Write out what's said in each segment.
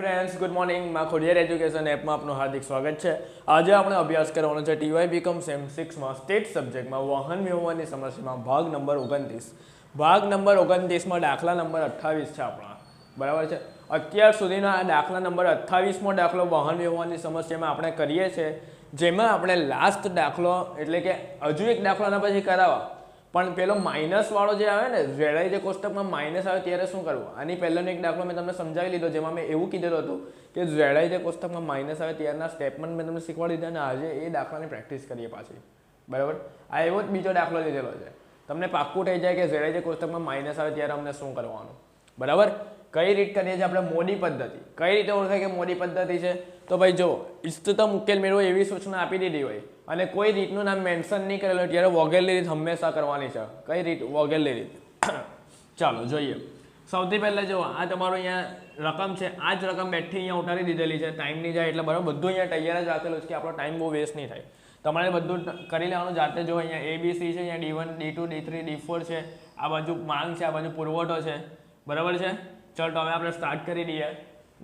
Friends good મોર્નિંગમાં Khodiyar education એપમાં આપનું હાર્દિક સ્વાગત છે. આજે આપણે અભ્યાસ કરવાનો છે ટીવાય બીકોમ સેમ સિક્સમાં સ્ટેટ સબ્જેક્ટમાં વાહન વ્યવહારની સમસ્યામાં ભાગ નંબર ઓગણત્રીસ. ભાગ નંબર ઓગણત્રીસમાં દાખલા નંબર અઠ્ઠાવીસ છે આપણા. બરાબર છે? અત્યાર સુધીના આ દાખલા નંબર અઠ્ઠાવીસમો દાખલો વાહન વ્યવહારની સમસ્યામાં આપણે કરીએ છીએ. જેમાં આપણે લાસ્ટ દાખલો, એટલે કે હજુ એક દાખલાના પછી કરાવવા. પણ પેલો માઇનસ વાળો જે આવે ને વેળાઈ જે કોષ્ટકમાં માઇનસ આવે ત્યારે શું કરવું? આની પહેલાનો એક દાખલો મેં તમને સમજાવી લીધો, જેમાં મેં એવું કીધેલું હતું કે વેળાઈ જે કોષ્ટકમાં માઇનસ આવે ત્યારના સ્ટેપમાં મેં તમને શીખવાડી દીધા અને આજે એ દાખલાની પ્રેક્ટિસ કરીએ પાછી. બરાબર? આ એવો જ બીજો દાખલો લીધેલો છે. તમને પાક્કું થઈ જાય કે વેળાઈ જે કોષ્ટકમાં માઇનસ આવે ત્યારે અમને શું કરવાનું? બરાબર? કઈ રીત કરીએ છીએ આપણે મોડી પદ્ધતિ? કઈ રીતે ઓળખાય કે મોડી પદ્ધતિ છે? તો ભાઈ જો ઇષ્ટતમ ઉકેલ મેળવો એવી સૂચના આપી દીધી હોય. અને કોઈ રીતનું નામ મેન્શન નહીં કરેલું, ત્યારે વગેરેની રીત હંમેશા કરવાની છે. કઈ રીત? વોગેલી રીત. ચાલો, જોઈએ. સૌથી પહેલાં જો આ તમારું અહીંયા રકમ છે. આ જ રકમ બેઠી અહીંયા ઉતારી દીધેલી છે. ટાઈમ નહીં જાય એટલે બરાબર બધું અહીંયા તૈયાર જ રાખેલું છે કે આપણો ટાઈમ બહુ વેસ્ટ નહીં થાય. તમારે બધું કરી લેવાનું. જાતે જો અહીંયા એ બી સી છે, અહીંયા D one D two D three D four છે. આ બાજુ માંગ છે, આ બાજુ પુરવઠો છે. બરાબર છે? ચલો, તો હવે આપણે સ્ટાર્ટ કરી દઈએ.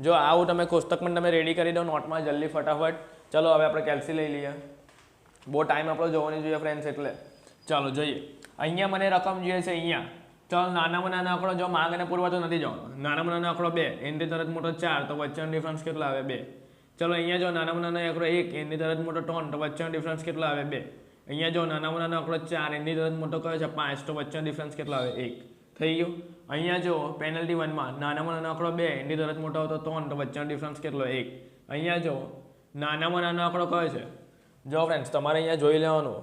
જો આવું તમે કોષ્ટક પણ તમે રેડી કરી દો, નોટમાં જલ્દી ફટાફટ. ચલો, હવે આપણે કેલ્સી લઈ લઈએ. બહુ ટાઈમ આપણો જોવાની જોઈએ ફ્રેન્ડ્સ એટલે. ચાલો, જોઈએ. અહીંયા મને રકમ જોઈએ છે અહીંયા. ચાલો, નાનામાં નાના આંકડો જો માંગ અને પુરવઠો નથી જવાનો. નાનામાં નાનો આંકડો બે એની તરત મોટો ચાર, તો વચ્ચેનો ડિફરન્સ કેટલો આવે બે? ચલો, અહીંયા જો નાનામાં નાનો આંકડો એક એની તરત મોટો ત્રણ, તો વચ્ચેનો ડિફરન્સ કેટલો આવે બે? અહીંયા જો નાનામાં નાનો આંકડો ચાર એની તરત મોટો કયો છે? પાંચ, તો વચ્ચેનો ડિફરન્સ કેટલો આવે? એક. થઈ ગયું? અહીંયા જો પેનલ્ટી વનમાં નાનામાં નાનો આંકડો બે એની તરત મોટો હતો ત્રણ, તો વચ્ચેનો ડિફરન્સ કેટલો? એક. અહીંયા જો નાનામાં નાનો આંકડો કયો છે? જો ફ્રેન્ડ્સ તમારે અહીંયા જોઈ લેવાનું.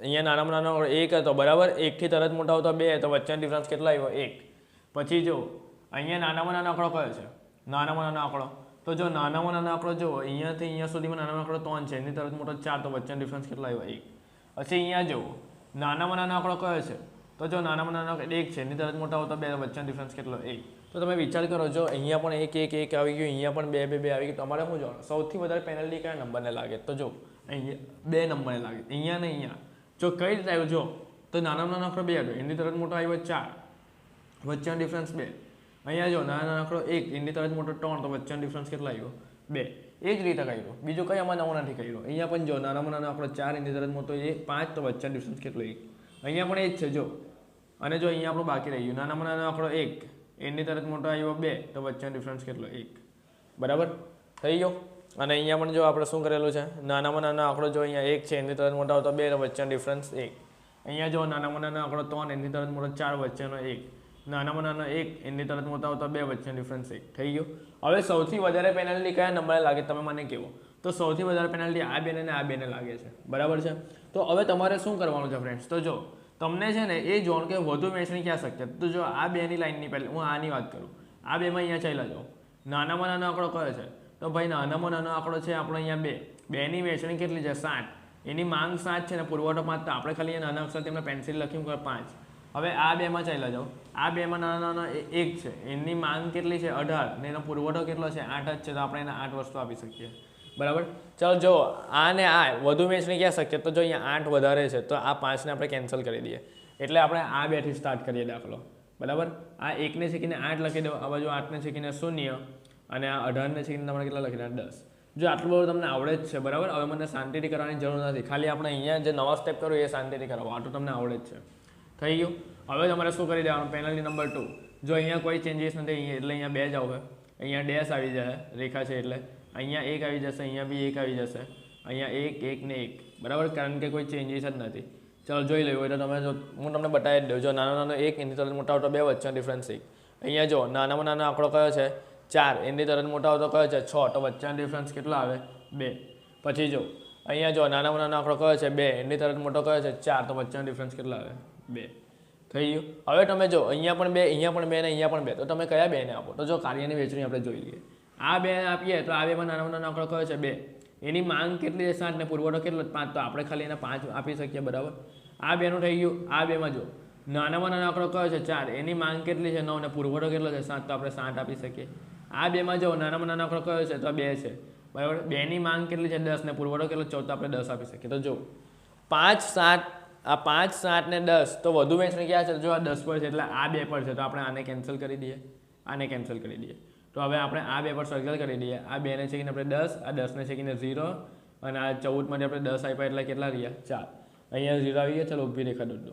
અહીંયા નાનામાં નાનો એક હતો, બરાબર? એકથી તરત મોટા હતો બે, તો વચ્ચેનો ડિફરન્સ કેટલો આવ્યો? એક. પછી જો અહીંયા નાનામાં નાનો આંકડો કયો છે? નાનામાં નાનો આંકડો. તો જો નાનામાં નાનો આંકડો જો અહીંયાથી અહીંયા સુધીમાં નાનામાં આંકડો ત્રણ છે, એની તરત મોટો ચાર, તો વચ્ચેનો ડિફરન્સ કેટલો આવ્યો? એક. પછી અહીંયા જો નાનામાં નાનો આંકડો કયો છે? તો જો નાનામાં નાનો એક છે, એની તરત મોટા આવતો બે વચ્ચેનો ડિફરન્સ કેટલો? એક. તો તમે વિચાર કરો જો, અહીંયા પણ એક એક એક આવી ગયું, અહીંયા પણ બે બે બે આવી ગયું તમારે શું જોવાનું? સૌથી વધારે પેનલ્ટી કયા નંબરને લાગે? તો જો, અહીંયા બે નંબરને લાગે. અહીંયા ને અહીંયા. જો કઈ રીતે આવ્યો? જો, તો નાનામાં નાનો આંકડો બે આવ્યો. એની તરત મોટો આવ્યો ચાર. વચ્ચેનો ડિફરન્સ બે. અહીંયા જો નાના આંકડો એક, એની તરત મોટો ત્રણ, તો વચ્ચેનો ડિફરન્સ કેટલો આવ્યો? બે. એ જ રીતે કર્યો. બીજું કંઈ આમાં નવું નથી કર્યું. અહીંયા પણ જો, નાનામાં નાનો આંકડો ચાર, એની તરત મોટો એ પાંચ, તો વચ્ચેનો ડિફરન્સ કેટલો એક? અહીંયા પણ એ જ છે, જો. અને જો અહીંયા આપણું બાકી રહી ગયું. નાનામાં નાનો આંકડો એક. એની તરત મોટો આવ્યો બે, તો વચ્ચેનો ડિફરન્સ કેટલો? એક. બરાબર? થઈ ગયો? અને અહીંયા પણ જો આપણે શું કરેલું છે? નાનામાં નાનો આંકડો જો અહીંયા એક છે, એની તરત મોટો આવતો બે, તો વચ્ચેનો ડિફરન્સ એક. અહીંયા જો નાનામાં નાનો આંકડો ત્રણ, એની તરત મોટો ચાર, વચ્ચેનો એક. નાનામાં નાનો એક, એની તરત મોટા આવતો બે, વચ્ચેનો ડિફરન્સ એક. થઈ ગયો? હવે સૌથી વધારે પેનલ્ટી કયા નંબરે લાગે? તમે મને કહો તો સૌથી વધારે પેનલ્ટી આ બેને અને આ બેને લાગે છે. બરાબર છે? તો હવે તમારે શું કરવાનું છે ફ્રેન્ડ્સ તો જો તમને છે ને એ જોણ કે વધુ મેચની ક્યાં શક્યતા તો જો આ બેની લાઈનની પહેલાં હું આની વાત કરું. આ બેમાં અહીંયા ચાલ્યા જાઓ. નાનામાં નાનો આંકડો કયો છે? તો ભાઈ નાનામાં નાનો આંકડો છે આપણો અહીંયા બે. બેની વેચણી કેટલી છે? સાત. એની માંગ સાત છે ને પુરવઠો પાંચ. તો આપણે ખાલી નાના અક્ષર તેમને પેન્સિલ લખ્યું કે પાંચ. હવે આ બેમાં ચાલ્યા જાઓ. આ બેમાં નાના નાના એક છે. એની માંગ કેટલી છે? અઢાર. ને એનો પુરવઠો કેટલો છે? આઠ જ છે. તો આપણે એને આઠ વસ્તુ આપી શકીએ. બરાબર? ચાલો, જો આ ને આ વધુ મેચની ક્યાં શક્ય તો જો અહીંયા આઠ વધારે છે, તો આ પાંચને આપણે કેન્સલ કરી દઈએ. એટલે આપણે આ બેથી સ્ટાર્ટ કરીએ દાખલો. બરાબર? આ એકને શીખીને આઠ લખી દો, આ બાજુ આઠને શીખીને શૂન્ય, અને આ અઢારને શીખીને તમારે કેટલા લખી દેવા દસ. જો આટલું બધું તમને આવડે જ છે, બરાબર? હવે મને શાંતિથી કરવાની જરૂર નથી. ખાલી આપણે અહીંયા જે નવા સ્ટેપ કરવું એ શાંતિથી કરાવો આટલું તમને આવડે જ છે. થઈ ગયું? હવે તમારે શું કરી દેવાનું? પેનલ્ટી નંબર ટુ જો અહીંયા કોઈ ચેન્જીસ નથી એટલે અહીંયા બે જ આવે અહીંયા ડેશ આવી જાય, રેખા છે એટલે. અહીંયા એક આવી જશે, અહીંયા બી એક આવી જશે. અહીંયા એક એક ને એક. બરાબર? કારણ કે કોઈ ચેન્જીસ જ નથી. ચાલો, જોઈ લેવું એટલે તમે જો, હું તમને બતાવી દઉં. જો નાનો નાનો એક, એની તરત મોટા આવતો બે વચ્ચેનો ડિફરન્સ એક. અહીંયા જો, નાનામાં નાનો આંકડો કયો છે? ચાર. એની તરત મોટા આવતો કયો છે? છ. તો વચ્ચેનો ડિફરન્સ કેટલો આવે? બે. પછી જો, અહીંયા જો, નાનામાં નાનો આંકડો કયો છે? બે. એની તરત મોટો કયો છે? ચાર. તો વચ્ચેનો ડિફરન્સ કેટલો આવે? બે. થઈ ગયું? હવે તમે જો, અહીંયા પણ બે, અહીંયા પણ બે અહીંયા પણ બે. તો તમે કયા બેને આપો? તો જો કાર્યની વહેંચણી આપણે જોઈ લઈએ. આ બે આપીએ તો આ બેમાં નાનો નાનો આંકડો કયો છે, બે. એની માંગ કેટલી છે સાત ને પુરવઠો કેટલો પાંચ તો આપણે ખાલી એને પાંચ આપી શકીએ, બરાબર? આ બેનું થઈ ગયું, આ બેમાં જો. નાનામાં નાનો આંકડો કયો છે, ચાર. એની માંગ કેટલી છે? નવ ને પુરવઠો કેટલો છે? સાત તો આપણે સાત આપી શકીએ. આ બેમાં જો નાનામાં નાનો આંકડો કયો છે, તો બે છે. બરાબર? બેની માંગ કેટલી છે? દસ ને પુરવઠો કેટલો ચૌદ તો આપણે દસ આપી શકીએ. તો જો, પાંચ સાત, આ પાંચ સાત ને દસ, તો વધુ વેચણી ક્યાં છે? જો આ દસ પર છે, એટલે આ બે પર છે, તો આપણે આને કેન્સલ કરી દઈએ. આને કેન્સલ કરી દઈએ. તો હવે આપણે આ બે પર સર્કલ કરી દઈએ. આ બેને છેકીને આપણે દસ, આ દસને છેકીને ઝીરો અને આ ચૌદમાંથી આપણે દસ આપ્યા એટલે કેટલા રહ્યા? ચાર. અહીંયા ઝીરો આવી ગયા. ચાલો, ઊભી રેખા દોડો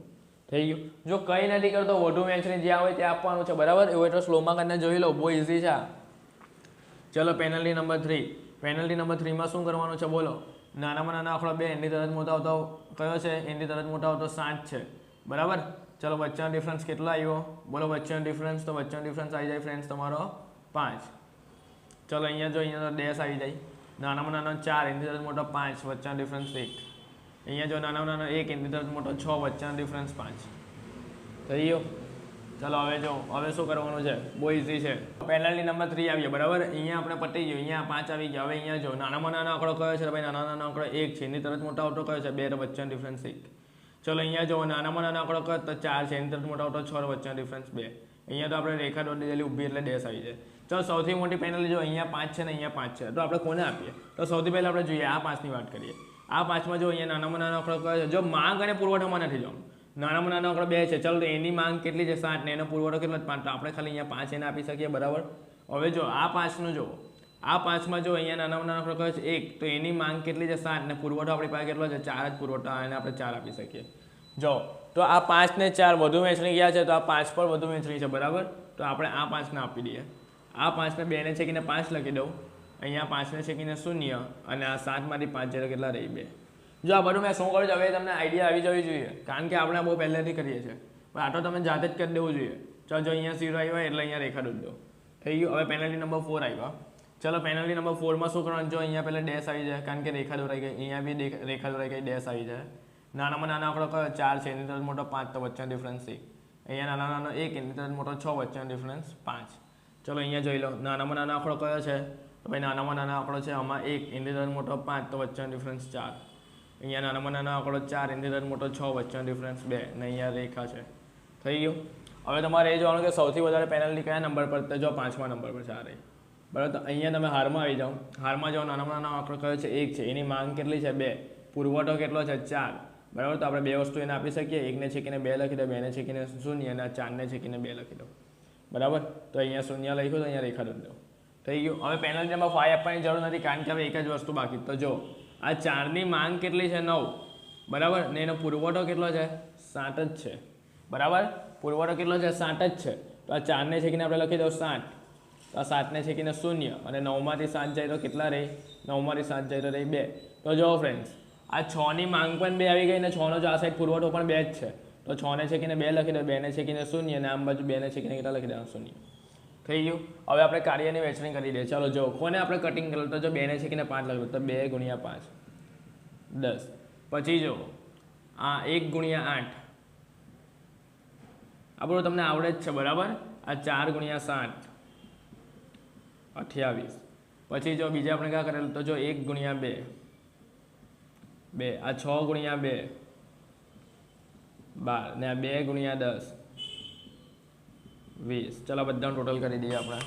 થઈ ગયું? જો કંઈ નથી કરતો, વધુ મેચની જ્યાં હોય ત્યાં આપવાનું છે. બરાબર? એવું એટલે સ્લોમાં કરીને જોઈ લો. બહુ ઇઝી છે ચલો penalty number three penalty number થ્રીમાં શું કરવાનું છે? બોલો. નાનામાં નાના આંકડો બે, એની તરત મોટા આવતો કયો છે? એની તરત મોટા આવતો સાત છે. બરાબર? ચલો, વચ્ચેનો ડિફરન્સ કેટલો આવ્યો? બોલો, વચ્ચેનો ડિફરન્સ તો વચ્ચેનો ડિફરન્સ આવી જાય ફ્રેન્ડ્સ તમારો પાંચ. ચલો, અહીંયા જો, અહીંયા તો ડેશ આવી જાય. નાનામાં નાનો ચાર, એની તરત મોટો પાંચ, વચ્ચેનો ડિફરન્સ એક. અહીંયા જો નાનામાં નાનો એક, એની તરત મોટો છ, વચ્ચેનો ડિફરન્સ પાંચ. થઈ ગયો ચલો, હવે જો, હવે શું કરવાનું છે? બહુ ઇઝી છે. પેનલ્ટી નંબર થ્રી આવીએ બરાબર? અહીંયા આપણે પટી ગયું, અહીંયા પાંચ આવી ગયા. હવે અહીંયા જો, નાનામાં નાનો આંકડો કયો છે? ભાઈ નાના નાનો આંકડો એક છે, એની તરત મોટો આવતો કયો છે? બે, વચ્ચેનો ડિફરન્સ એક. ચલો, અહીંયા જો, નાનામાં નાનો આંકડો કયો? તો ચાર છે, એની તરત મોટો આવતો છ, વચ્ચેનો ડિફરન્સ બે. અહીંયા તો આપણે રેખા દોડી દીધેલી, ઊભી, એટલે ડેસ આવી જાય. ચલો સૌથી મોટી પેનલ જો અહીંયા પાંચ છે ને અહીંયા પાંચ છે, તો આપણે કોને આપીએ? તો સૌથી પહેલાં આપણે જોઈએ આ પાંચની વાત કરીએ. આ પાંચમાં જો અહીંયા નાનામાં નાનો આંકડો છે, જો માંગ અને પુરવઠામાં નથી જવાનું. નાનામાં નાનો આંકડો બે છે, ચાલો તો એની માંગ કેટલી છે? સાત ને એનો પુરવઠો કેટલો પાંચ. તો આપણે ખાલી અહીંયા પાંચ એને આપી શકીએ, બરાબર? હવે જો આ પાંચનું જો આ પાંચમાં જો અહીંયા નાનામાં નાનો આંકડો છે, એક, તો એની માંગ કેટલી છે? સાત. ને પુરવઠો આપણી પાસે કેટલો છે? ચાર જ પુરવઠો, એને આપણે ચાર આપી શકીએ. જો, તો આ પાંચ ને ચાર વધુ વેચણી ગયા છે, તો આ પાંચ પર વધુ વેચણી છે, બરાબર? તો આપણે આ પાંચને આપી દઈએ. આ પાંચને બેને છેકીને પાંચ લખી દઉં. અહીંયા પાંચને છેકીને શૂન્ય અને આ સાતમાંથી પાંચ જેટલા કેટલા રહી બે. જો આ બધું મેં શું કરું છું, હવે તમને આઈડિયા આવી જવી જોઈએ. કારણ કે આપણે બહુ પહેલેથી કરીએ છીએ. પણ આ તો તમે જાતે જ કરી દેવું જોઈએ. ચાલો, જો અહીંયા ઝીરો આવ્યો એટલે અહીંયા રેખા દૂધ દો. થઈ ગયું? હવે પેનલ્ટી નંબર ફોર આવ્યો. ચલો પેનલ્ટી નંબર ફોરમાં શું કરવાનું? જો અહીંયા પહેલાં ડેશ આવી જાય, કારણ કે રેખા દોરાઈ ગઈ. અહીંયા બી રેખા દોરાઈ ગઈ ડેશ આવી જાય. નાનામાં નાનો આંકડો કયો? ચાર છે. એની તરફ મોટો પાંચ, તો વચ્ચેનો ડિફરન્સ એક. અહીંયા નાના નાનો એક, એની તરફ મોટો છ, વચ્ચેનો ડિફરન્સ પાંચ. ચલો અહીંયા જોઈ લો. નાનામાં નાનો આંકડો કયો છે? તો ભાઈ નાનામાં નાનો આંકડો છે આમાં એક, એની તરફ મોટો પાંચ, તો વચ્ચેનો ડિફરન્સ ચાર. અહીંયા નાનામાં નાનો આંકડો ચાર, એની મોટો છ, વચ્ચેનો ડિફરન્સ બે. ને અહીંયા રેખા છે. થઈ ગયું? હવે તમારે એ જોવાનું કે સૌથી વધારે પેનલ્ટી કયા નંબર પર તો જો પાંચમા નંબર પર ચાર રહી. બરાબર? તો અહીંયા તમે હારમાં આવી જાઓ. હારમાં જો નાનામાં નાનો આંકડો કયો છે? એક છે. એની માંગ કેટલી છે? બે. પુરવઠો કેટલો છે? ચાર. બરાબર? તો આપણે બે વસ્તુ એને આપી શકીએ. એકને છેકીને બે લખી દો, બેને છેકીને શૂન્ય અને આ ચારને છેકીને બે લખી દો. બરાબર? તો અહીંયા શૂન્ય લખ્યું તો અહીંયા રેખા દો. થઈ ગયું. હવે પેનલ્ટી નંબર ફાઈવ આપવાની જરૂર નથી, કારણ કે હવે એક જ વસ્તુ બાકી. તો જો, આ ચારની માંગ કેટલી છે? નવ. બરાબર? ને એનો પુરવઠો કેટલો છે? સાત જ છે. બરાબર? પુરવઠો કેટલો છે? સાત જ છે. તો આ ચારને છેકીને આપણે લખી દો સાત. તો આ સાતને છેકીને શૂન્ય. અને નવમાંથી સાત જાય તો કેટલા રહી? નવમાંથી સાત જાય તો રહી બે. તો જો ફ્રેન્ડ્સ આ છની માંગ પણ બે આવી ગઈ ને છનો જો આ સાઈડ પુરવઠો પણ બે જ છે. તો છને છેકીને બે લખી દો બેને છેકીને શૂન્ય અને આમ બાજુ બેને છેકીને કેટલા લખી દેવાનું? શૂન્ય. થઈ ગયું? હવે આપણે કાર્યની વહેંચણી કરી દઈએ. ચાલો જો, કોને આપણે કટિંગ કરેલું? તો જો બેને છેકીને પાંચ લખ્યું તો બે ગુણ્યા પાંચ. દસ. પછી જો આ એક ગુણ્યા આઠ. આપણું તમને આવડે જ છે, બરાબર? આ ચાર ગુણ્યા સાત. અઠ્યાવીસ. પછી જો બીજા આપણે ક્યાં કરેલું? તો જો એક ગુણ્યા બે. બે. આ છ ગુણ્યા બે. બાર ને આ બે ગુણ્યા દસ. વીસ. ચાલો બધાનું ટોટલ કરી દઈએ આપણે.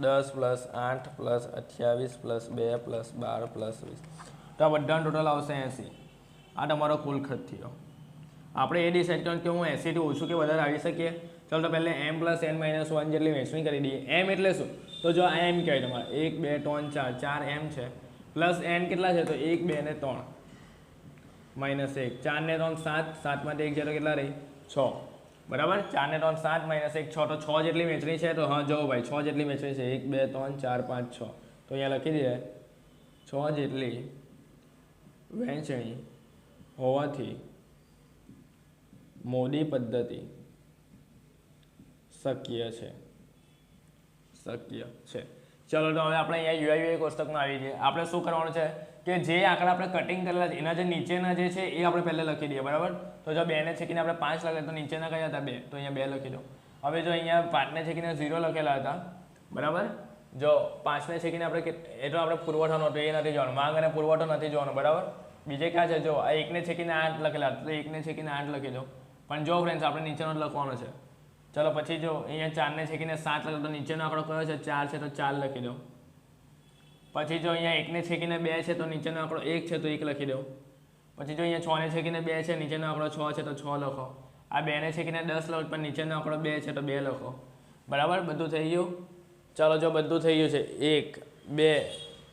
દસ પ્લસ આઠ પ્લસ અઠ્યાવીસ પ્લસ બે પ્લસ બાર પ્લસ વીસ. તો આ બધાનું ટોટલ આવશે એંસી. આ તમારો કુલ ખર્ચ થયો. આપણે એ ડિસાઇડ કરવાનું કે હું એંસીથી ઓછું કે વધારે આવી શકીએ? ચાલો તો પહેલાં M plus N minus one જેટલી વહેંચણી કરી દઈએ. એમ એટલે શું? તો જો આ એમ કહેવાય તમારે. એક, બે, ત્રણ, ચાર. ચાર એમ છે. પ્લસ એન કેટલા છે? તો એક, બે ને ત્રણ. માઇનસ એક. ચારને ત્રણ સાત. સાતમાંથી એક જેટલો કેટલા રહી? છ. બરાબર? ચારને ત્રણ સાત માઇનસ એક. છ. તો છ જેટલી વેચણી છે તો હા જુઓ ભાઈ છ જેટલી વેચણી છે. એક બે ત્રણ ચાર પાંચ છ. તો અહીંયા લખી દઈએ. છ જેટલી વહેંચણી હોવાથી મોડી પદ્ધતિ શક્ય છે. શક્ય છે. ચલો તો હવે આપણે અહીંયા યુઆઈ કોષ્ટકમાં આવી જઈએ આપણે શું કરવાનું છે? કે જે આંકડા આપણે કટિંગ કરેલા છે, એના જે નીચેના જે છે, એ આપણે પહેલાં લખી દઈએ, બરાબર? તો જો બેને છેકીને આપણે પાંચ લખેલા તો નીચેના કયા હતા? બે. તો અહીંયા બે લખી દો. હવે જો અહીંયા પાંચને છેકીને ઝીરો લખેલા હતા, બરાબર? જો પાંચને છેકીને આપણે એટલો આપણે પુરવઠો નહોતો, એ નથી જોવાનો. માંગ અને પુરવઠો નથી જોવાનો, બરાબર? બીજે ક્યાં છે? જો આ એકને છેકીને આઠ લખેલા હતા, તો એકને છેકીને આઠ લખી દો. પણ જો ફ્રેન્ડ્સ આપણે નીચેનો જ લખવાનો છે. ચલો, પછી જો અહીંયા ચારને છેકીને સાત લખો તો નીચેનો આંકડો કયો છે? ચાર છે, તો ચાર લખી દો. પછી જો અહીંયા એકને છેકીને બે છે તો નીચેનો આંકડો એક છે તો એક લખી દો પછી જો અહીંયા છને છેકીને બે છે, નીચેનો આંકડો છ છે તો છ લખો. આ બેને છેકીને દસ લખો પણ નીચેનો આંકડો બે છે તો બે લખો. બરાબર? બધું થઈ ગયું? ચાલો જો બધું થઈ ગયું છે. એક, બે,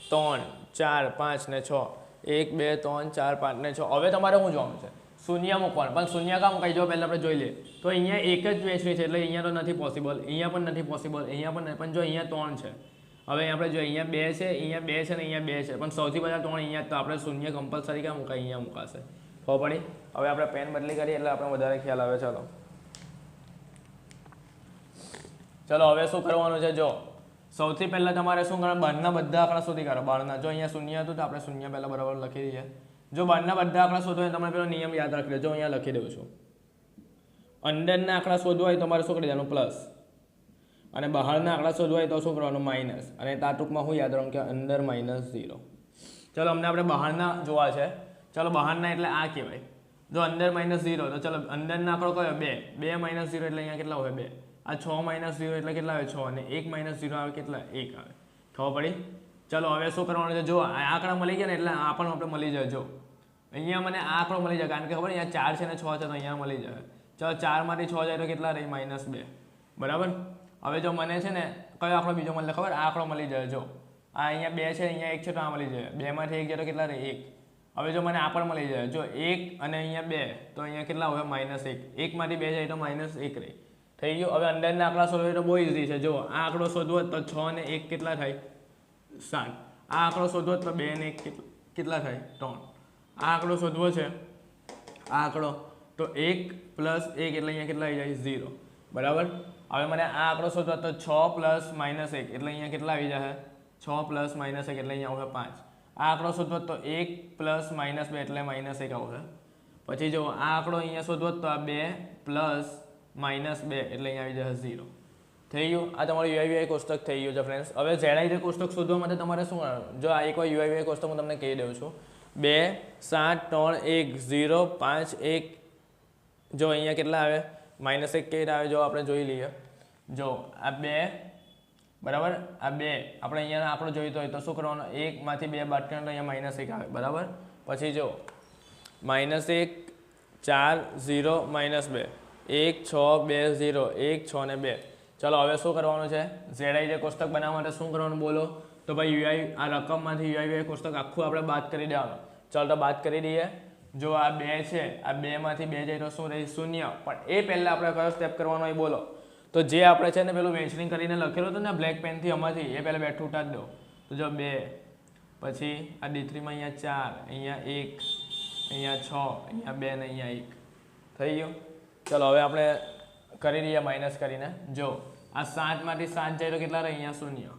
ત્રણ, ચાર, પાંચ ને છ. એક, બે, ત્રણ, ચાર, પાંચ ને છ. હવે તમારે શું જોવાનું છે? શૂન્ય મૂકવાનું. પણ શૂન્ય કામ કહી જો પહેલાં આપણે જોઈ લઈએ. તો અહીંયા એક જ વેચવી છે એટલે અહીંયા તો નથી પોસિબલ અહીંયા પણ નથી પોસિબલ અહીંયા પણ પણ જો અહીંયા ત્રણ છે હવે આપણે જો અહીંયા બે છે, અહીંયા બે છે ને અહીંયા બે છે. પણ સૌથી બધા ત્રણ અહીંયા તો આપણે શૂન્ય કમ્પલસરી ક્યાં મૂકાય? અહીંયા મુકાશે. ખબર પડી? હવે આપણે પેન બદલી કરીએ એટલે આપણે વધારે ખ્યાલ આવે. ચાલો. ચલો, હવે શું કરવાનું છે? જો. સૌથી પહેલાં તમારે શું કરવાનું? બહારના બધા આંકડા શોધી કાઢો. બહારના જો અહીંયા શૂન્ય હતું તો આપણે શૂન્ય પહેલાં બરાબર લખી દઈએ. જો બહારના બધા આંકડા શોધવા હોય તો તમારે પેલો નિયમ યાદ રાખી દેજો અહીંયા લખી દઉં છું. અંદરના આંકડા શોધવા હોય તમારે શું કરી દેવાનું? પ્લસ અને બહારના આંકડા શોધવા તો શું કરવાનું? માઇનસ અને ત્યાં ટૂંકમાં હું યાદ રહું કે અંદર માઇનસ ઝીરો ચલો, અમને આપણે બહારના જોવા છે. ચલો, બહારના એટલે આ કહેવાય. જો અંદર માઇનસ ઝીરો તો ચલો, અંદરના આંકડો કયો? બે. બે માઇનસ ઝીરો એટલે અહીંયા કેટલા હોય? બે. આ છ માઇનસ ઝીરો એટલે કેટલા આવે? છ. અને એક માઇનસ ઝીરો આવે, કેટલા? એક આવે. ખબર પડી? ચલો, હવે શું કરવાનું છે? જો, આ આંકડા મળી ગયા ને એટલે આ પણ આપણે મળી જાય. જો, અહીંયા મને આ આંકડો મળી જાય, કારણ કે ખબર અહીંયા ચાર છે ને છ છે તો અહીંયા મળી જાય. ચલો ચારમાંથી છ જાય તો કેટલા રહી? માઇનસ બે. બરાબર? હવે જો મને છે ને, કયો આંકડો બીજો મળે ખબર? આ આંકડો મળી જાય જો. આ અહીંયા બે છે, અહીંયા એક છે, તો આ મળી જાય. બેમાંથી એક જાય તો કેટલા રહે? એક. હવે જો મને આ પણ મળી જાય. જો એક અને અહીંયા બે, તો અહીંયા કેટલા હોય? માઇનસ એક. એકમાંથી બે જાય તો માઇનસ એક રહે. થઈ ગયું? હવે અંદરના આંકડા શોધવા તો બહુ ઇઝી છે. જો આ આંકડો શોધવો તો છ અને એક કેટલા થાય? સાત. આ આંકડો શોધવો તો બે અને એક કેટલા થાય? ત્રણ. આ આંકડો શોધવો છે. આ આંકડો. તો એક પ્લસ એક એટલે અહીંયા કેટલા આવી જાય? ઝીરો. બરાબર? હવે મને આ આંકડો શોધવા તો છ પ્લસ માઇનસ એક, એટલે અહીંયા કેટલા આવી જશે? છ પ્લસ માઇનસ એક, એટલે અહીંયા આવશે પાંચ. આ આંકડો શોધવો તો એક પ્લસ માઇનસ બે, એટલે માઇનસ એક આવશે. પછી જો આ આંકડો અહીંયા શોધવો તો આ બે પ્લસ માઇનસ બે, એટલે અહીંયા આવી જશે ઝીરો થઈ ગયું? આ તમારું યુઆઈવીઆઈ કોષ્ટક થઈ ગયું છે ફ્રેન્ડ્સ હવે ઝેડાઈ કોષ્ટક શોધવા માટે તમારે શું જો આ એકવાર યુઆઈવીઆઈ કોષ્ટક હું તમને કહી દઉં છું. બે, સાત, ત્રણ, એક ઝીરો પાંચ, એક. જો અહીંયા કેટલા આવે? માઇનસ એક કેવી આવે, જો આપણે જોઈ લઈએ. જો, આ બે, બરાબર? આ બે, આપણે અહીંયા આંકડો જોઈતો હોય તો શું કરવાનું? એકમાંથી બે બાદ કરીએ અહીંયા માઇનસ એક આવે, બરાબર? પછી જો, માઇનસ એક, ચાર, ઝીરો, માઇનસ બે. એક, છ, બે, ઝીરો, એક, છ ને બે. ચલો, હવે શું કરવાનું છે? ઝેડાઈ જે કોષ્ટક બનાવવા માટે શું કરવાનું બોલો? તો ભાઈ, યુઆઈ, આ રકમમાંથી યુઆઈ કોષ્ટક આખું આપણે બાદ કરી દેવાનું. ચાલો, તો બાદ કરી દઈએ. જો આ બે છે, આ બેમાંથી બે જાય તો શું રહે? શૂન્ય. પણ એ પહેલાં આપણે કયો સ્ટેપ કરવાનો એ બોલો. તો જે આપણે છે ને પેલું વેચણી કરીને લખેલું હતું ને બ્લેક પેનથી આમાંથી, એ પહેલાં બેઠું ઉઠા જ દો. તો જો બે, પછી આ ડી થ્રીમાં અહીંયા ચાર, અહીંયા એક, અહીંયા છ, અહીંયા બે ને અહીંયા એક. થઈ ગયું? ચલો, હવે આપણે કરી દઈએ માઇનસ કરીને. જો, આ સાતમાંથી સાત જાય તો કેટલા રહે? અહીંયા શૂન્ય.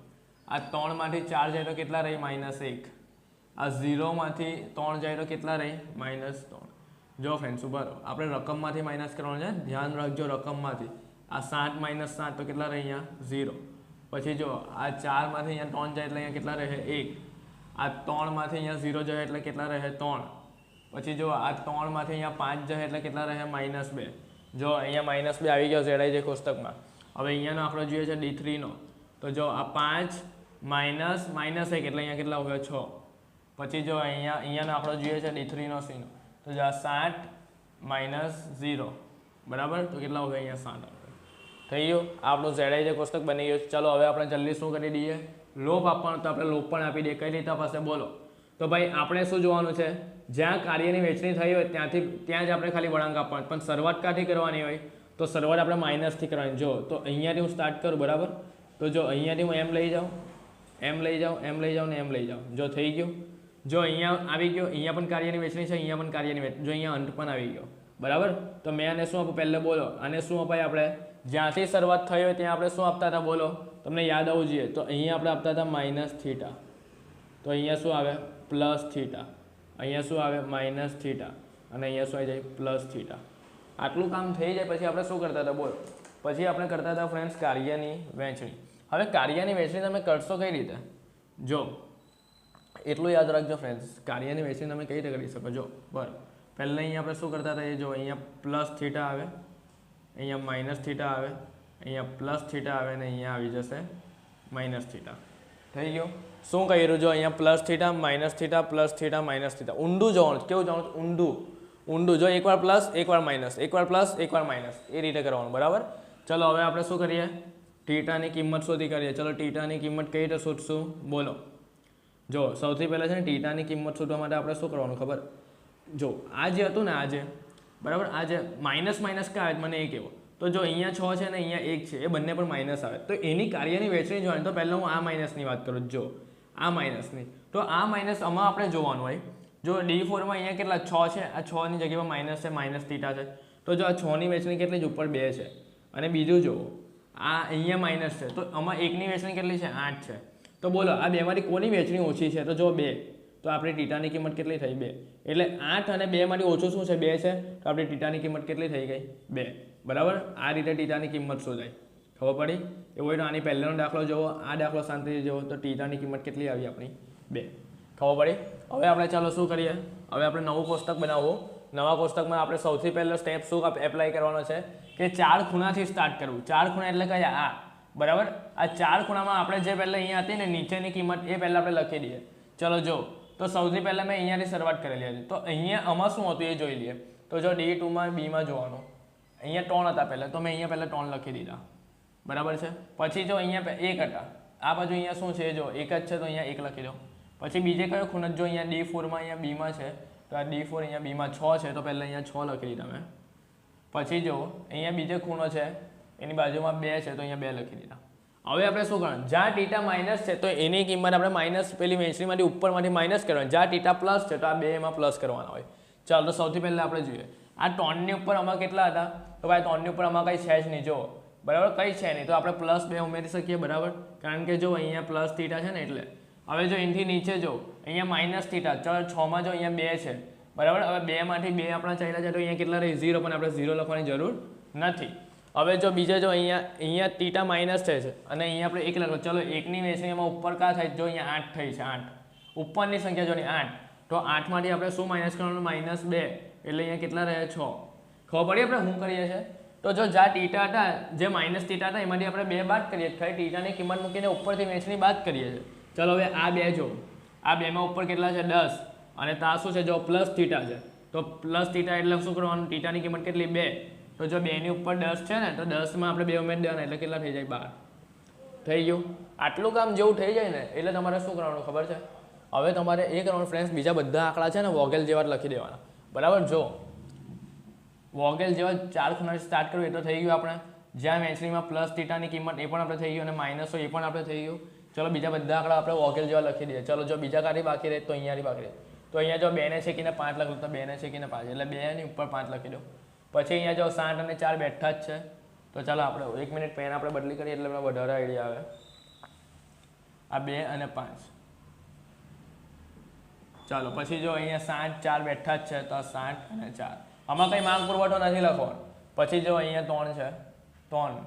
આ ત્રણમાંથી ચાર જાય તો કેટલા રહી? માઇનસ એક. આ ઝીરોમાંથી ત્રણ જાય તો કેટલા રહે? માઇનસ ત્રણ. જો ફ્રેન્ડ્સ ઊભા આપણે રકમમાંથી માઇનસ કરવાનું છે, ધ્યાન રાખજો રકમમાંથી. આ સાત માઇનસ સાત તો કેટલા રહે અહીંયા? ઝીરો. પછી જો આ ચારમાંથી અહીંયા ત્રણ જાય એટલે અહીંયા કેટલા રહે? એક. આ ત્રણમાંથી અહીંયા ઝીરો જાય એટલે કેટલા રહે? ત્રણ. પછી જો આ ત્રણમાંથી અહીંયા પાંચ જાય એટલે કેટલા રહે? માઇનસ બે. જો અહીંયા માઇનસ બે આવી ગયો ઝેડાઈ જાય કોષ્ટકમાં. હવે અહીંયાનો આંકડો જોઈએ છે ડી થ્રીનો. તો જો આ પાંચ માઇનસ માઇનસ એક એટલે અહીંયા કેટલા હોય છ. પછી જો અહીંયા, અહીંયાનો આપણો જોઈએ છે ડી થ્રીનો સીનો તો જો આ સાત માઇનસ ઝીરો બરાબર? તો કેટલા હોય અહીંયા સાત? થઈ ગયું? આપણું ઝેડાઈ જે કોષ્ટક બની ગયું ચાલો, હવે આપણે જલ્દી શું કરી દઈએ? લોપ આપવાનો તો આપણે લોપ પણ આપી દઈએ. કઈ રીતે પાસે બોલો. તો ભાઈ, આપણે શું જોવાનું છે? જ્યાં કાર્યની વેચણી થઈ હોય, ત્યાંથી, ત્યાં જ આપણે ખાલી વળાંક આપવાનો. પણ શરૂઆત ક્યાંથી કરવાની હોય? તો શરૂઆત આપણે માઇનસથી કરવાની. જો, તો અહીંયાથી હું સ્ટાર્ટ કરું, બરાબર? તો જો અહીંયાથી હું એમ લઈ જાઉં. એમ લઈ જાઉં એમ લઈ જાઉં ને એમ લઈ જાઉં. જો થઈ ગયું? જો અહીંયા આવી ગયો, અહીંયા પણ કાર્યની વેચણી છે, અહીંયા પણ કાર્યની વેચ જો અહીંયા અંત પણ આવી ગયો. બરાબર? તો મેં આને શું આપું પહેલાં બોલો. આને શું અપાય આપણે? જ્યાંથી શરૂઆત થઈ હોય ત્યાં આપણે શું આપતા હતા? બોલો. તમને યાદ આવવું જોઈએ. તો અહીંયા આપણે આપતા હતા માઇનસ થીટા તો અહીંયા શું આવે? પ્લસ થીટા અહીંયા શું આવે? માઇનસ થીટા અને અહીંયા શું આવી જાય? પ્લસ થીટા આટલું કામ થઈ જાય, પછી આપણે શું કરતા હતા? બોલો. પછી આપણે કરતા હતા ફ્રેન્ડ્સ કાર્યની વહેંચણી. હવે કાર્યની વહેંચણી તમે કરશો કઈ રીતે? જો એટલું યાદ રાખજો ફ્રેન્ડ્સ કાર્યની વહેંચણી તમે કઈ રીતે કરી શકો? જો, બરાબર. પહેલાં અહીંયા આપણે શું કરતા હતા? એ જો, અહીંયા પ્લસ થીટા આવે. અહીંયા માઇનસ થીટા આવે. અહીંયા પ્લસ થીટા આવે ને અહીંયા આવી જશે માઇનસ થીટા થઈ ગયું? શું કર્યું? જો, અહીંયા plus theta minus theta plus theta minus theta ઊંડું જવાનું કેવું જવાનું ઊંડું. ઊંડું. જો, એકવાર પ્લસ એકવાર માઇનસ એકવાર પ્લસ એકવાર માઇનસ એ રીતે કરવાનું, બરાબર? ચલો, હવે આપણે શું કરીએ? ટીટાની કિંમત શોધી કરીએ ચલો ટીટાની કિંમત કઈ રીતે શોધશું? બોલો. જો, સૌથી પહેલાં છે ને ટીટાની કિંમત શોધવા માટે આપણે શું કરવાનું ખબર? જો આ જે હતું ને આજે, બરાબર? આ જે માઇનસ માઇનસ કા મને એ કહેવો. તો જો અહીંયા છ છે ને અહીંયા એક છે, એ બંને પણ માઇનસ આવે. તો એની કાર્યની વહેંચણી જોવાની, તો પહેલાં હું આ માઇનસની વાત કરું. જો, આ માઇનસની. તો આ માઇનસ આમાં આપણે જોવાનું હોય. જો ડી ફોરમાં અહીંયા કેટલા છ છે? આ છની જગ્યામાં માઇનસ છે, માઇનસ થીટા છે. તો જો આ છની વહેંચણી કેટલી જ ઉપર બે છે? અને બીજું જુઓ, આ અહીંયા માઇનસ છે. તો આમાં એકની વહેંચણી કેટલી છે? આઠ છે. તો બોલો, આ બેમાંથી કોની વેચણી ઓછી છે? તો જો બે, તો આપણી ટીટાની કિંમત કેટલી થઈ? બે. એટલે આઠ અને બેમાંથી ઓછું શું છે? બે છે? તો આપણી ટીટાની કિંમત કેટલી થઈ ગઈ? બે. બરાબર? આ રીતે ટીટાની કિંમત શોધાય. ખબર પડી? એવું હોય તો આની પહેલાંનો દાખલો જુઓ આ દાખલો શાંતિથી જુઓ તો ટીટાની કિંમત કેટલી આવી આપણી? બે. ખબર પડી? હવે આપણે ચાલો શું કરીએ? હવે આપણે નવું કોષ્ટક બનાવવું. નવા કોષ્ટકમાં આપણે સૌથી પહેલો સ્ટેપ શું એપ્લાય કરવાનો છે? કે ચાર ખૂણાથી સ્ટાર્ટ કરવું. ચાર ખૂણા એટલે કયા આ. બરાબર? આ ચાર ખૂણામાં આપણે જે પહેલાં અહીંયા હતી ને નીચેની કિંમત એ પહેલાં આપણે લખી દઈએ. ચલો જો તો સૌથી પહેલાં મેં અહીંયાથી શરૂઆત કરેલી હતી. તો અહીંયા આમાં શું હતું એ જોઈ લઈએ. તો જો ડી ટુમાં બીમાં જોવાનું. અહીંયા ત્રણ હતા પહેલાં. તો મેં અહીંયા પહેલાં ત્રણ લખી દીધા. બરાબર છે? પછી જો અહીંયા એક હતા. આ બાજુ અહીંયા શું છે? જો એક જ છે તો અહીંયા એક લખી દો. પછી બીજે કયો ખૂણો જો અહીંયા ડી ફોરમાં અહીંયા બીમાં છે, તો આ ડી ફોર અહીંયા બીમાં છ છે, તો પહેલાં અહીંયા છ લખી દીધા મેં. પછી જો અહીંયા બીજો ખૂણો છે. એની બાજુમાં બે છે, તો અહીંયા બે લખી દીધા. હવે આપણે શું કરવાનું? જ્યાં ટીટા માઇનસ છે, તો એની કિંમત આપણે માઇનસ પેલી વેચણીમાંથી ઉપરમાંથી માઇનસ કરવાની. જ્યાં ટીટા પ્લસ છે, તો આ બે એમાં પ્લસ કરવાના હોય. ચાલો, તો સૌથી પહેલાં આપણે જોઈએ. આ ટોનની ઉપર આમાં કેટલા હતા? તો ભાઈ ટોનની ઉપર આમાં કંઈ છે જ નહીં. જો બરાબર? કંઈ છે નહીં. તો આપણે પ્લસ બે ઉમેરી શકીએ, બરાબર? કારણ કે જો અહીંયા પ્લસ થીટા છે ને, એટલે. હવે જો એનાથી નીચે જો, અહીંયા માઇનસ થીટા ચાલો, છમાં જો અહીંયા બે છે. બરાબર? હવે બેમાંથી બે આપણા ચાલ્યા છે તો અહીંયા કેટલા રહી? ઝીરો. પણ આપણે ઝીરો લખવાની જરૂર નથી. હવે જો બીજા જો અહીંયા અહીંયા ટીટા માઇનસ થાય છે અને અહીંયા આપણે એક લખો. ચલો, એકની વેચણીમાં ઉપર કા થાય? જો અહીંયા આઠ થઈ છે, આઠ. ઉપરની સંખ્યા જો ને આઠ, તો આઠમાંથી આપણે શું માઇનસ કરવાનું? માઇનસ બે. એટલે અહીંયા કેટલા રહે? છ. ખબર પડી આપણે શું કરીએ છીએ? તો જો જ્યાં ટીટા હતા, જે માઇનસ ટીટા હતા, એમાંથી આપણે બે બાદ કરીએ. ખાલી ટીટાની કિંમત મૂકીને ઉપરથી વેચણી બાદ કરીએ છીએ. ચલો, હવે આ બે જો આ બેમાં ઉપર કેટલા છે? દસ. અને ત્યાં શું છે? જો પ્લસ ટીટા છે. તો પ્લસ ટીટા એટલે શું કરવાનું? ટીટાની કિંમત કેટલી? બે. તો જો બેની ઉપર દસ છે ને, તો દસમાં આપણે બે ઉમેર દેવાના, એટલે કેટલા થઈ જાય? બાર. થઈ ગયું? આટલું કામ જેવું થઈ જાય ને, એટલે તમારે શું કરવાનું ખબર છે? હવે તમારે એ કરવાનું ફ્રેન્ડ્સ બીજા બધા આંકડા છે ને, વોગેલ જેવા લખી દેવાના. બરાબર? જો. વોગેલ જેવા ચાર ખૂણાથી સ્ટાર્ટ કર્યું એટલે થઈ ગયું આપણે. જ્યાં વેચણીમાં પ્લસ થીટાની કિંમત એ પણ આપણે થઈ ગયું અને માઇનસ હોય એ પણ આપણે થઈ ગયું. ચલો, બીજા બધા આંકડા આપણે વોગેલ જેવા લખી દઈએ. ચલો, જો બીજા કાર્ય બાકી રહે, તો અહીંયાથી બાકી રહે. તો અહીંયા જો બેને છેકીને પાંચ લખ તો બેને છેકીને પાંચ. એટલે બેની ઉપર પાંચ લખી દો. પછી અહીંયા જો સાઠ અને ચાર બેઠા જ છે, તો ચાલો આપણે એક મિનિટ પેન આપણે બદલી કરીએ એટલે મને વધારે આઈડિયા આવે. આ બે અને પાંચ. ચાલો, પછી જો અહીંયા સાઠ ચાર બેઠા જ છે, તો સાઠ અને ચાર. આમાં કંઈ માંગ પુરવઠો નથી લખવાનો. પછી જો અહીંયા ત્રણ છે, ત્રણ.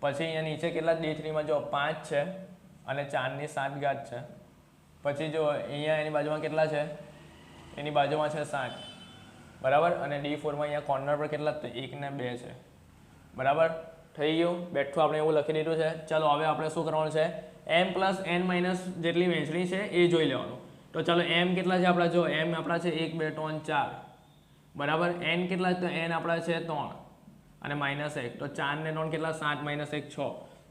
પછી અહીંયા નીચે કેટલા? ડી થ્રીમાં જો પાંચ છે અને ચારની સાત ગાંઠ છે. પછી જો અહીંયા એની બાજુમાં કેટલા છે? એની બાજુમાં છે સાત. બરાબર? અને ડી ફોરમાં અહીંયા કોર્નર પર કેટલા? એક ને બે છે. બરાબર? થઈ ગયું? બેઠું આપણે એવું લખી દીધું છે. ચાલો, હવે આપણે શું કરવાનું છે? એમ પ્લસ એન માઇનસ જેટલી વહેંચણી છે એ જોઈ લેવાનું. તો ચાલો એમ કેટલા છે આપણા? જો એમ આપણા છે એક, બે, ત્રણ, ચાર. બરાબર? એન કેટલા તો એન આપણા છે ત્રણ. અને માઇનસ એક. તો ચાર ને ત્રણ કેટલા? સાત માઇનસ એક, છ.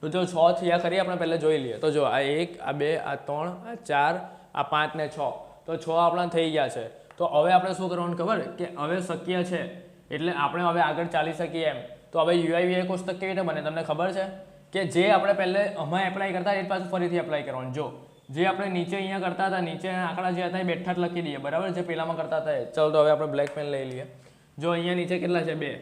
તો જો છ થયા ખરી આપણે પહેલાં જોઈ લઈએ. તો જો, આ એક, આ બે, આ ત્રણ, આ ચાર, આ પાંચ ને છ. તો છ આપણા થઈ ગયા છે. તો હવે આપણે શું કરવાનું ખબર? કે હવે શક્ય છે, એટલે આપણે હવે આગળ ચાલી શકીએ એમ. તો હવે યુઆઈવીઆઈ કોષ્ટક કેવી રીતે બને? તમને ખબર છે? કે જે આપણે પહેલે હમણાં એપ્લાય કરતા એ પાછું ફરીથી એપ્લાય કરવાનું. જો, જે આપણે નીચે અહીંયા કરતા હતા, નીચે આંકડા જે હતા એ બેઠા જ લખી દઈએ. બરાબર? જે પહેલાંમાં કરતા હતા એ. ચાલો તો હવે આપણે બ્લેક પેન લઈ લઈએ. જો અહીંયા નીચે કેટલા છે? બે.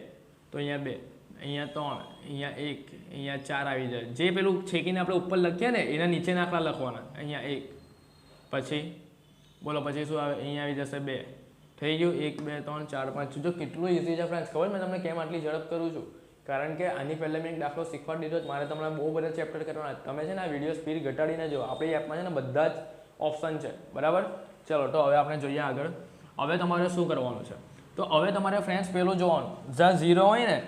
તો અહીંયા બે. અહીંયા ત્રણ. અહીંયા એક. અહીંયા ચાર આવી જાય. જે પેલું છેકીને આપણે ઉપર લખીએ ને, એના નીચેના આંકડા લખવાના. અહીંયા એક. પછી બોલો, પછી શું આવે? અહીંયા આવી જશે બે. થઈ ગયું? એક, બે, ત્રણ, ચાર, પાંચ. જો કેટલું ઇઝી છે ફ્રેન્ડ્સ ખબર મેં તમને કેમ આટલી ઝડપ કરું છું? કારણ કે આની પહેલાં મેં એક દાખલો શીખવા દીધો. મારે તમને બહુ બધા ચેપ્ટર કરવાના તમે છે ને આ વીડિયો સ્પીડ ઘટાડીને જો આપણી એપમાં છે ને બધા જ ઓપ્શન છે. બરાબર? ચલો, તો હવે આપણે જોઈએ આગળ. હવે તમારે શું કરવાનું છે? તો હવે તમારે ફ્રેન્ડ્સ પહેલું જોવાનું. જ્યાં ઝીરો હોય ને,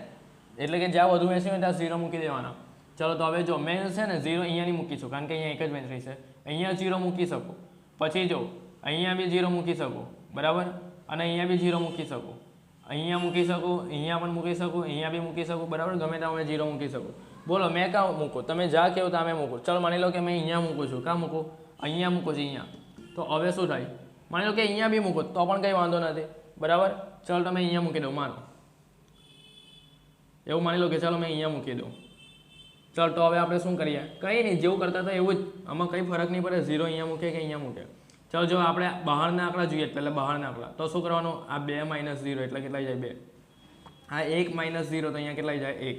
એટલે કે જ્યાં વધુ બેસી હોય ત્યાં ઝીરો મૂકી દેવાના. ચલો, તો હવે જો, મેં છે ને ઝીરો અહીંયાની મૂકી છું, કારણ કે અહીંયા એક જ વેચરી છે. અહીંયા ઝીરો મૂકી શકું. પછી જો અહીંયા બી ઝીરો મૂકી શકો, બરાબર? અને અહીંયા બી ઝીરો મૂકી શકો. અહીંયા મૂકી શકો, અહીંયા પણ મૂકી શકો, અહીંયા બી મૂકી શકો, બરાબર? ગમે ત્યાં ઝીરો મૂકી શકો. બોલો, મેં કાં મૂકો? તમે જા કેવું ત્યાં મેં મૂકું. ચાલો, માની લો કે મેં અહીંયા મૂકું છું. કાં મૂકું? અહીંયા મૂકું છું, અહીંયા. તો હવે શું થાય? માની લો કે અહીંયા બી મૂકો, તો પણ કંઈ વાંધો નથી. બરાબર? ચાલો, તમે અહીંયા મૂકી દો, માનો. એવું માની લો કે ચાલો, મેં અહીંયા મૂકી દઉં. ચાલો, તો હવે આપણે શું કરીએ? કંઈ નહીં, જેવું કરતા હતા એવું જ. આમાં કંઈ ફરક નહીં પડે ઝીરો અહીંયા મૂકે કે અહીંયા મૂકે. ચાલો જો આપણે બહારના આંકડા જોઈએ, પહેલાં બહારના આંકડા. તો શું કરવાનું? આ બે માઇનસ ઝીરો એટલે કેટલા જાય? બે. આ એક માઇનસ ઝીરો તો અહીંયા કેટલા જાય? એક.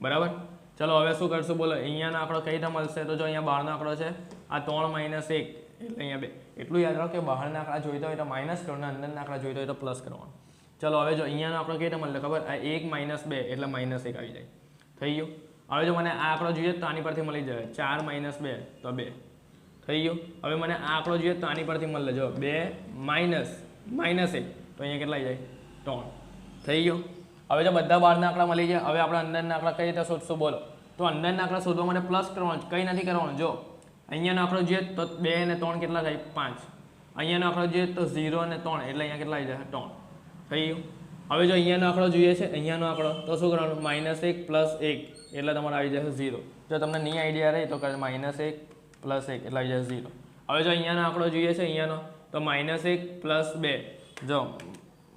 બરાબર? ચલો હવે શું કરશું? બોલો, અહીંયાનો આંકડો કઈ રીતે મળશે? તો જો અહીંયા બહારનો આંકડો છે, આ ત્રણ માઇનસ એક એટલે અહીંયા બે. એટલું યાદ રાખો કે બહારના આંકડા જોઈતા હોય તો માઇનસ કરવાના, અંદરના આંકડા જોઈતા હોય તો પ્લસ કરવાનું. ચલો હવે જો અહીંયાનો આંકડો કઈ રીતે મળે ખબર? આ એક માઇનસ બે એટલે માઇનસ એક આવી જાય. થઈ ગયું? હવે જો મને આ આંકડો જોઈએ તો આની પરથી મળી જાય ચાર માઇનસ બે, તો બે. થઈ ગયું. હવે મને આ આંકડો જોઈએ તો આની પરથી મળે જો બે માઇનસ માઇનસ એક. તો અહીંયા કેટલા જાય? ત્રણ. થઈ ગયું? હવે જો બધા બહારના આંકડા મળી ગયા. હવે આપણે અંદરના આંકડા કઈ રીતે શોધશું? બોલો. તો અંદરના આંકડા શોધવા માટે પ્લસ કરવાનું કંઈ નથી કરવાનું? જો અહીંયાનો આંકડો જોઈએ તો બે અને ત્રણ કેટલા થાય? પાંચ. અહીંયાનો આંકડો જોઈએ તો ઝીરો અને ત્રણ. એટલે અહીંયા કેટલા જાય? ત્રણ. થઈ ગયું? હવે જો અહીંયાનો આંકડો જોઈએ છે, અહીંયાનો આંકડો, તો શું કરવાનું? માઇનસ એક પ્લસ એક. એટલે તમારે આવી જશે ઝીરો જો તમને નહીં આઈડિયા રહે તો કદાચ માઇનસ એક પ્લસ એક, એટલે આવી જશે ઝીરો હવે જો અહીંયાનો આંકડો જોઈએ છે, અહીંયાનો, તો માઇનસ એક પ્લસ બે. જો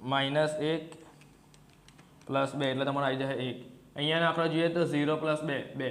માઇનસ એક પ્લસ બે, એટલે તમારે આવી જશે એક. અહીંયાનો આંકડો જોઈએ તો ઝીરો પ્લસ બે બે.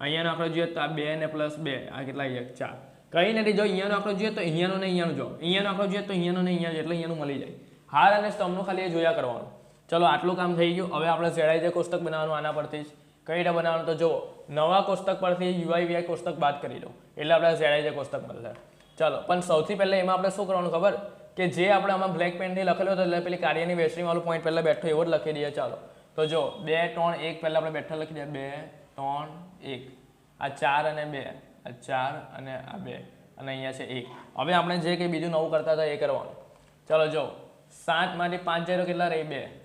અહીંયાનો આંકડો જોઈએ તો આ બે ને પ્લસ બે, આ કેટલા આવી જાય? ચાર. કંઈ નથી, જો અહીંયાનો આંકડો જોઈએ તો અહીંયાનો ને અહીંયાનો જો. અહીંયાનો આંકડો જોઈએ તો અહીંયાનો ને અહીંયા એટલે અહીંયાનું મળી જાય. હાર અને સ્તંભનું ખાલી એ જોયા કરવાનું. ચલો, આટલું કામ થઈ ગયું. હવે આપણે ઝેડાઈ જે કોષ્ટક બનાવવાનું, આના પરથી જ. કઈ રીતે બનાવવાનું તો જુઓ. નવા કોષ્ટક પરથી યુઆઈ, વીઆઈ કોષ્ટક બાદ કરી દો એટલે આપણે ઝેડાઈ જે કોષ્ટક મળશે ચાલો, પણ સૌથી પહેલાં એમાં આપણે શું કરવાનું ખબર? કે જે આપણે આમાં બ્લેક પેનથી લખેલું હતું, એટલે પેલી કાર્યની વેસ્ટિંગ વાળું પોઈન્ટ પહેલાં બેઠો એવો જ લખી દઈએ. ચાલો, તો જો, બે, ત્રણ, એક પહેલાં આપણે બેઠા લખી દઈએ. બે, ત્રણ, એક. આ ચાર અને બે. આ ચાર અને આ બે. અને અહીંયા છે એક. હવે આપણે જે કંઈ બીજું નવું કરતા હતા એ કરવાનું. ચાલો, જો સાતમાંથી પાંચ જાય કેટલા રહી? બે.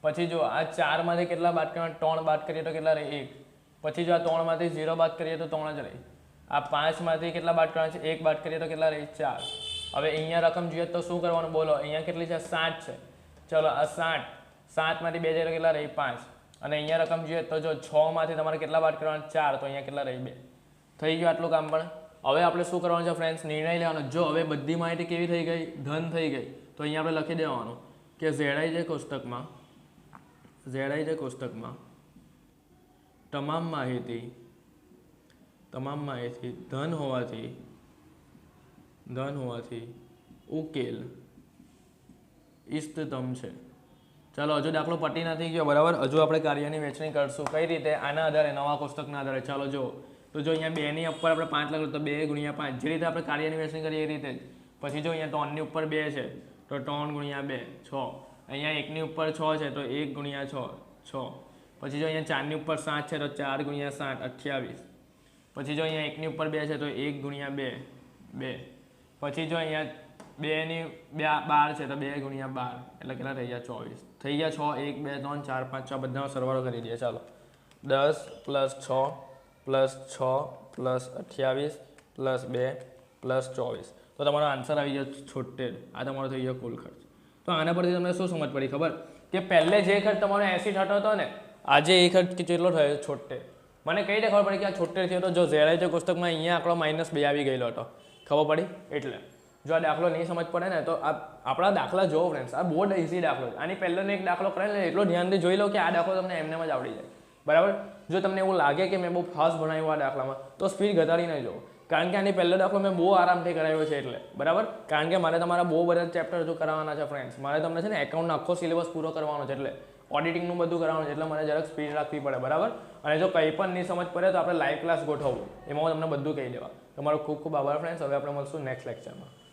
પછી જો, આ ચારમાંથી કેટલા બાદ કરવાના? ત્રણ બાદ કરીએ તો કેટલા રહે? એક. પછી જો આ ત્રણમાંથી ઝીરો બાદ કરીએ તો ત્રણ જ રહી. આ પાંચમાંથી કેટલા બાદ કરવાના છે? એક બાદ કરીએ તો કેટલા રહી? ચાર. હવે અહીંયા રકમ જોઈએ તો શું કરવાનું? બોલો, અહીંયા કેટલી છે? સાત છે. ચલો, આ સાત. સાતમાંથી બે જાય કેટલા રહી? પાંચ. અને અહીંયા રકમ જોઈએ તો જો છમાંથી તમારે કેટલા બાદ કરવાના? ચાર. તો અહીંયા કેટલા રહી? બે. થઈ ગયું આટલું કામ પણ? હવે આપણે શું કરવાનું છે ફ્રેન્ડ્સ નિર્ણય લેવાનો. જો હવે બધી માહિતી કેવી થઈ ગઈ? ધન થઈ ગઈ. તો અહીંયા આપણે લખી દેવાનું કે ઝેડાઈ જે કોષ્ટકમાં, ઝેડાઈ જે કોષ્ટકમાં તમામ માહિતી તમામ માહિતી ધન હોવાથી ધન હોવાથી ઉકેલ ઇષ્ટતમ છે. ચાલો, હજુ દાખલો પટી નથી ગયો, બરાબર? હજુ આપણે કાર્યની વેચણી કરશું. કઈ રીતે? આના આધારે, નવા કોષ્ટકના આધારે. ચાલો જો તો જો અહીંયા બેની ઉપર આપણે પાંચ લાખ, તો બે ગુણ્યા પાંચ. જે રીતે આપણે કાર્યની વેચણી કરીએ એ રીતે પછી જો અહીંયા ત્રણની ઉપર બે છે, તો ત્રણ ગુણ્યા બે, છ. અહીંયા એકની ઉપર છ છે, તો એક ગુણ્યા છ છ. પછી જો અહીંયા ચારની ઉપર સાત છે, તો ચાર ગુણ્યા સાત, અઠ્યાવીસ. પછી જો અહીંયા એકની ઉપર બે છે, તો એક ગુણ્યા બે બે. પછી જો અહીંયા બેની બે બાર છે, તો બે ગુણ્યા બાર. એટલે કેટલા થઈ ગયા? ચોવીસ. થઈ ગયા છ, એક, બે, ત્રણ, ચાર, પાંચ, છ બધાનો સરવાળો કરી દઈએ. ચાલો. દસ પ્લસ છ પ્લસ છ પ્લસ અઠ્યાવીસ પ્લસ બે પ્લસ ચોવીસ. તો તમારો આન્સર આવી ગયો છોતેર આ તમારો થઈ ગયો કુલ ખર્ચ. તો આના પરથી તમને શું સમજ પડી ખબર? કે પહેલે જે ખર્ચ તમારો એસી થતો હતો ને આજે એક જ કેટલો થયો છોટ્ટે મને કઈ રીતે ખબર પડી કે આ છોતેર થયો હતો જો જે પુસ્તકમાં અહીંયા આંકડો માઇનસ બે આવી ગયેલો હતો. ખબર પડી? એટલે. જો આ દાખલો નહીં સમજ પડે ને તો આપણા દાખલા જોવો ફ્રેન્ડ્સ આ બહુ ઇઝી દાખલો છે. આની પહેલાંનો એક દાખલો કરે ને, એટલો ધ્યાનથી જોઈ લો કે આ દાખલો તમને એમને જ આવડી જાય. બરાબર? જો તમને એવું લાગે કે મેં બહુ ફાસ્ટ ભણાવ્યું આ દાખલામાં, તો સ્પીડ ઘટાડી નહીં જુઓ. કારણ કે આની પહેલો દાખલો મેં બહુ આરામથી કરાવ્યો છે એટલે. બરાબર? કારણ કે મારે તમારા બહુ બધા ચેપ્ટર હજુ કરાવવાના છે ફ્રેન્ડ્સ મારે તમને છે ને એકાઉન્ટનો આખો સિલેબસ પૂરો કરવાનો છે એટલે. ઓડિટિંગનું બધું કરાવવાનું છે, એટલે મને જરાક સ્પીડ રાખવી પડે, બરાબર? અને જો કંઈ પણ નહીં સમજ પડે તો આપણે લાઈવ ક્લાસ ગોઠવવું. એમાં હું તમને બધું કહી દેવા. તમારો ખૂબ ખૂબ આભાર ફ્રેન્ડ્સ હવે આપણે મળશું નેક્સ્ટ લેક્ચરમાં